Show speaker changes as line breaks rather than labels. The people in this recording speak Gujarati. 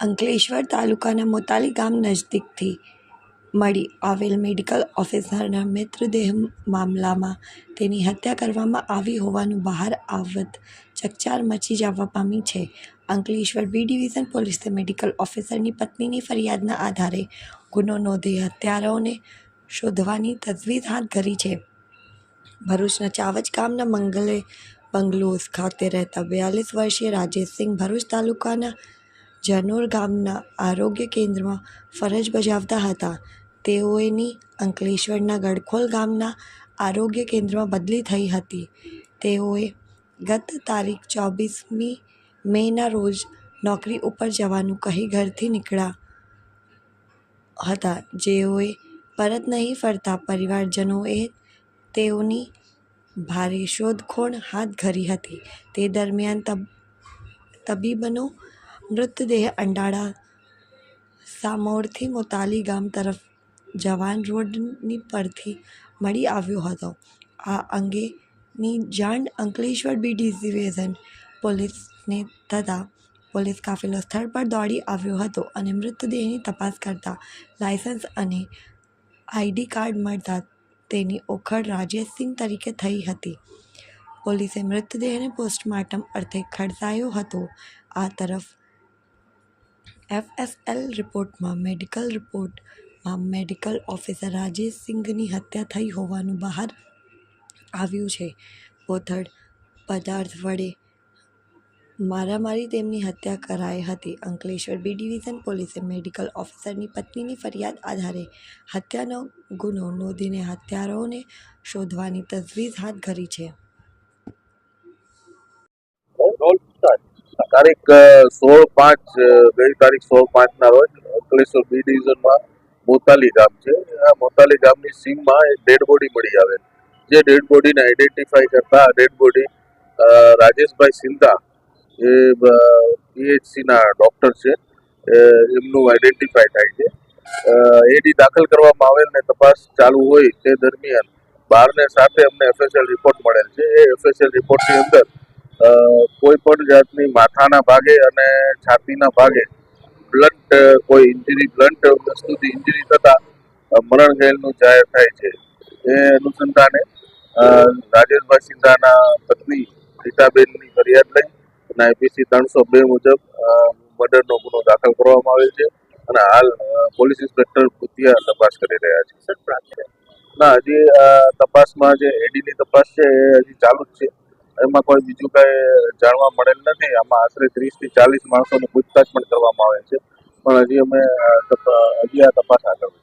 અંકલેશ્વર તાલુકાના મોતાલી ગામ નજીકથી મળી આવેલ મેડિકલ ઓફિસરના મૃતદેહ મામલામાં તેની હત્યા કરવામાં આવી હોવાનું બહાર આવત ચકચાર મચી જવા પામી છે. અંકલેશ્વર બી ડિવિઝન પોલીસે મેડિકલ ઓફિસરની પત્નીની ફરિયાદના આધારે ગુનો નોંધી હત્યારાઓને શોધવાની તજવીજ હાથ ધરી છે. ભરૂચના ચાવજ ગામના મંગલે બંગલોઝ ખાતે રહેતા બેયાલીસ વર્ષીય રાજેશસિંહ ભરૂચ તાલુકાના જનોર ગામના આરોગ્ય કેન્દ્રમાં ફરજ બજાવતા હતા. તેઓની અંકલેશ્વરના ગડખોલ ગામના આરોગ્ય કેન્દ્રમાં બદલી થઈ હતી. તેઓએ ગત તારીખ ચોવીસમી મેના રોજ નોકરી ઉપર જવાનું કહી ઘરથી નીકળ્યા હતા. જેઓએ પરત નહીં ફરતા પરિવારજનોએ તેઓની ભારે શોધખોળ હાથ ધરી હતી. તે દરમિયાન તબ, તબીબનો મૃતદેહ અંડાળા સામોરથી મોતાલી ગામ તરફ જવાન રોડની પરથી મળી આવ્યો હતો. આ અંગેની જાણ અંકલેશ્વર બી ડિવિઝન પોલીસને થતાં પોલીસ કાફેલો સ્થળ પર દોડી આવ્યો હતો અને મૃતદેહની તપાસ કરતા લાયસન્સ અને આઈડી કાર્ડ મળતા તેની ઓળખ રાજેશસિંહ તરીકે થઈ હતી. પોલીસે મૃતદેહને પોસ્ટમોર્ટમ અર્થે ખડસાયો હતો. આ તરફ એફએસએલ રિપોર્ટમાં મેડિકલ રિપોર્ટમાં મેડિકલ ઓફિસર રાજેશ સિંઘની હત્યા થઈ હોવાનું બહાર આવ્યું છે. બોથડ પદાર્થ વડે મારામારી તેમની હત્યા કરાઈ હતી. અંકલેશ્વર બી ડિવિઝન પોલીસે મેડિકલ ઓફિસરની પત્નીની ફરિયાદ આધારે હત્યાનો ગુનો નોંધીને હત્યારાઓને શોધવાની તજવીજ હાથ ધરી છે.
તારીખ સોળ પાંચ બે તારીખ સોળ પાંચના રોજ અંકલેશ્વર બી ડિવિઝનમાં મોતાલી ગામ છે. આ મોતાલી ગામની સીમમાં એક ડેડ બોડી મળી આવે. જે ડેડ બોડીને આઈડેન્ટિફાઈ કરતા ડેડ બોડી રાજેશભાઈ સિંધા, એ પીએચસીના ડૉક્ટર છે. એમનું આઈડેન્ટિફાઈ થાય છે. એડી દાખલ કરવામાં આવેલ ને તપાસ ચાલુ હોય તે દરમિયાન બારને સાથે અમને એફએસએલ રિપોર્ટ મળેલ છે. એ એફએસએલ રિપોર્ટની અંદર કોઈ પણ જાતની માથાના ભાગે અને છાતીના ભાગે બ્લન્ટ કોઈ ઇન્જરી બ્લન્ટ વસ્તુથી ઇન્જરી થતાં મરણ ગયેલનું જાહેર થાય છે. એ અનુસંધાને રાજેશભાઈ સિંધાના પત્ની રીતાબેનની ફરિયાદ લઈ અને આઈપીસી ત્રણસો બે મુજબ મર્ડરનો ગુનો દાખલ કરવામાં આવેલ છે અને હાલ પોલીસ ઇન્સ્પેક્ટર ભૂતિયા તપાસ કરી રહ્યા છે. ના હજી તપાસમાં જે એડીની તપાસ છે એ હજી ચાલુ જ છે. એમાં કોઈ બીજું કાંઈ જાણવા મળેલ નથી. આમાં આશરે ત્રીસથી ચાલીસ માણસોની પૂછતાછ પણ કરવામાં આવે છે. પણ હજી અમે હજી આ તપાસ આગળ